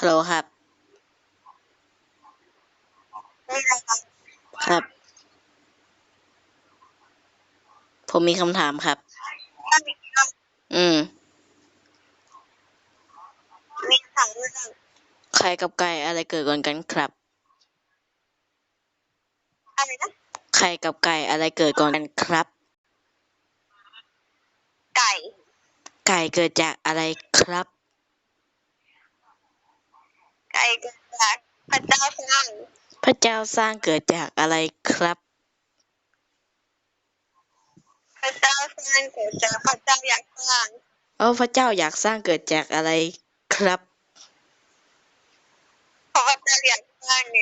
ฮัลโหลครับไม่อะไรครับ ครับ ผมมีคำถามครับถ้ามีคอืมำมีคำถามเรื่องไข่กับไก่อะไรเกิดก่อนกันครับอะไรนะไข่กับไก่อะไรเกิดก่อนกันครับ ไก่ ไก่เกิดจากอะไรครับไก่ เกิดจากพระเจ้าสร้าง พระเจ้าสร้างเกิดจากอะไรครับ พระเจ้าสร้างเกิดจากพระเจ้าอยากสร้าง เออพระเจ้าอยากสร้างเกิดจากอะไรครับ เพราะพระเจ้าอยากสร้างไง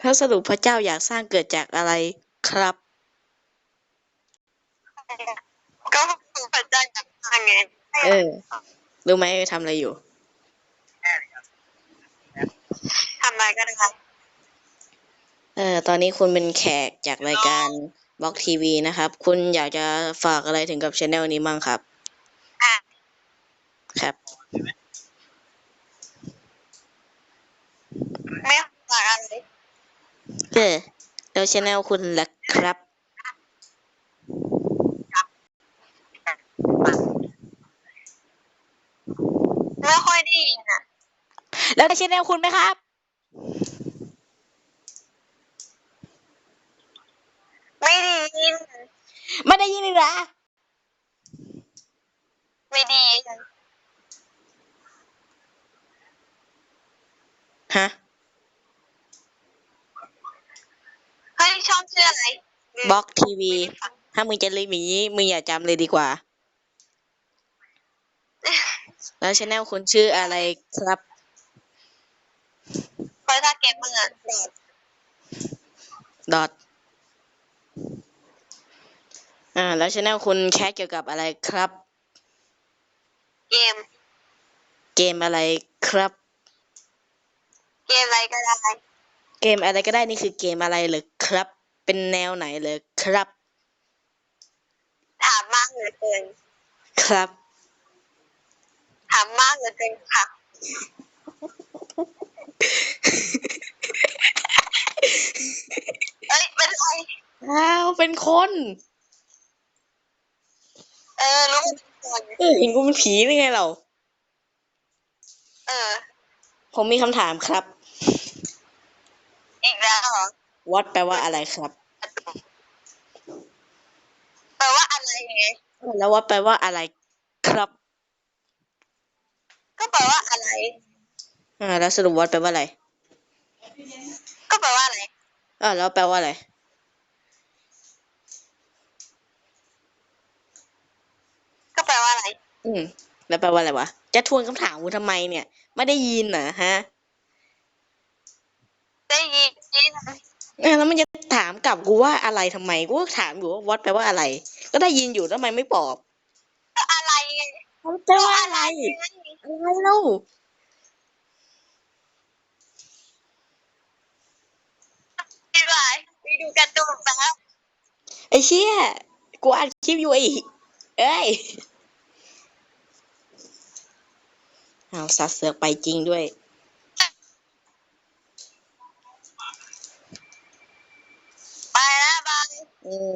ถ้าสรุปพระเจ้าอยากสร้างเกิดจากอะไรครับ ก็เพราะพระเจ้าอยากสร้างไง เออ รู้ไหมทำอะไรอยู่ ทำอะไรก็ได้เออตอนนี้คุณเป็นแขกจากรายการบล็อกทีวีนะครับ คุณอยากจะฝากอะไรถึงกับช anel นี้มั่งครับ อะครับ ไม่ฝากอะไรเออแล้วช anel คุณล่ะครับ ไม่ค่อยได้ยินอะ แล้วช anel คุณไหมครับ ไม่ได้ยิน ไม่ได้ยินเลยเหรอไม่ดีฮะเฮ้ยช่องชื่ออะไรบล็อกทีวี ถ้ามึงจะลืมอย่างนี้มึงอย่าจำเลยดีกว่า แล้วช anel คุณชื่ออะไรครับ เพราะถ้าเก็บมึงอะเด็ดดอทอ่า แล้วช anel คุณแคสเกี่ยวกับอะไรครับ เกม เกมอะไรครับ เกมอะไรก็ได้เกมอะไรก็ได้นี่คือเกมอะไรเหรอครับ เป็นแนวไหนเหรอครับ ถามมากเหลือเกินครับ ถามมากเหลือเกินค่ะ เอ้ยเป็นไรอ้าวเป็นคน เออรู้ว่าเป็นคนเออเห็นกูเป็นผีได้ไงเรา เออ ผมมีคำถามครับ อีกแล้วเหรอ what แปลว่าอะไรครับ แปลว่าอะไรไง แล้ว what แปลว่าอะไรครับ ก็แปลว่าอะไร อ่าแล้วสรุป what แปลว่าอะไร ก็แปลว่าอะไรอ่าแล้วแปลว่าอะไร ก็แปลว่าอะไร อืม แล้วแปลว่าอะไรวะ จะทวนคำถามกูทำไมเนี่ย ไม่ได้ยินเหรอฮะได้ยินยินเออแล้วมันจะถามกลับกูว่าอะไรทำไม กูก็ถามอยู่ว่า what แปลว่าอะไร ก็ได้ยินอยู่แล้วทำไมไม่ตอบก็อะไรไงแปลว่าอะไร อะไรเล่า พี่บายไป ดูการ์ตูนแป๊บไอ้เชี่ยกูอัดคลิปอยู่ไอ้เอ้ยเอาสัตว์เสือกไปจริงด้วย ไปแล้วบายอืม